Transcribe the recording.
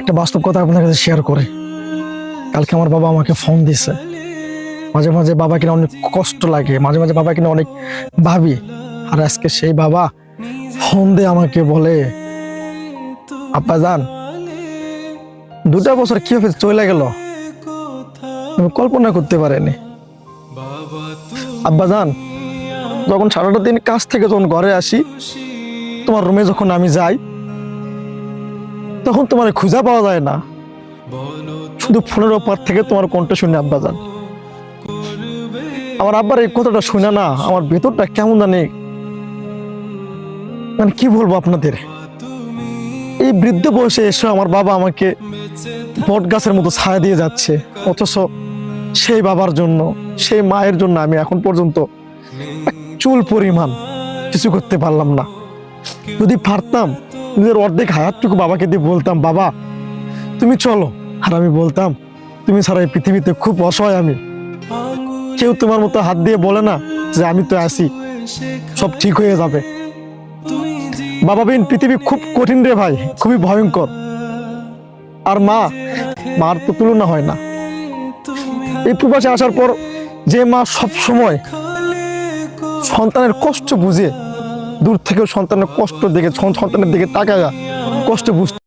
একটা বাস্তব কথা আপনার কাছে শেয়ার করে। কালকে আমার বাবা আমাকে ফোন দিছে। মাঝে মাঝে বাবা কিনা অনেক কষ্ট লাগে। মাঝে মাঝে বাবা কিনা অনেক ভাবি। আর আজকে সেই বাবা ফোন দিয়ে আমাকে বলে আপা যান, দুটা বছর কীভাবে চলে গেল? আমি কল্পনা করতে পারিনি। আব্বা যান, যখন সারাটা দিন কাজ থেকে যখন ঘরে আসি, তোমার রুমে যখন আমি যাই তখন তোমার খুঁজা পাওয়া যায় না। শুধু ফোনের ওপার থেকে তোমার কণ্ঠ শুনে আব্বা যান আমার আব্বার এই কথাটা শুনে না, আমার ভেতরটা কেমন জানি মানে কি বলব আপনাদের? এই বৃদ্ধ বয়সে এসে আমার বাবা আমাকে বট গাছের মতো ছায়া দিয়ে যাচ্ছে, অথচ সেই বাবার জন্য, সেই মায়ের জন্য আমি এখন পর্যন্ত চুল পরিমাণ কিছু করতে পারলাম না। যদি পারতাম নিজের অর্ধেক হায়াতটুকু বাবাকে দিয়ে বলতাম, বাবা, তুমি চলো। আর আমি বলতাম, তুমি ছাড়া এই পৃথিবীতে খুব অসহায় আমি। কেউ তোমার মতো হাত দিয়ে বলে না যে আমি তো আসি সব ঠিক হয়ে যাবে। বাবা বিন, পৃথিবী খুব কঠিন রে ভাই, খুবই ভয়ঙ্কর। আর মা মার তো তুলনা হয় না। এই প্রবাসে আসার পর যে মা সব সময় সন্তানের কষ্ট বুঝে দূর থেকেও সন্তানের কষ্ট দেখে সন্তানের দিকে তাকায় কষ্ট বুঝতে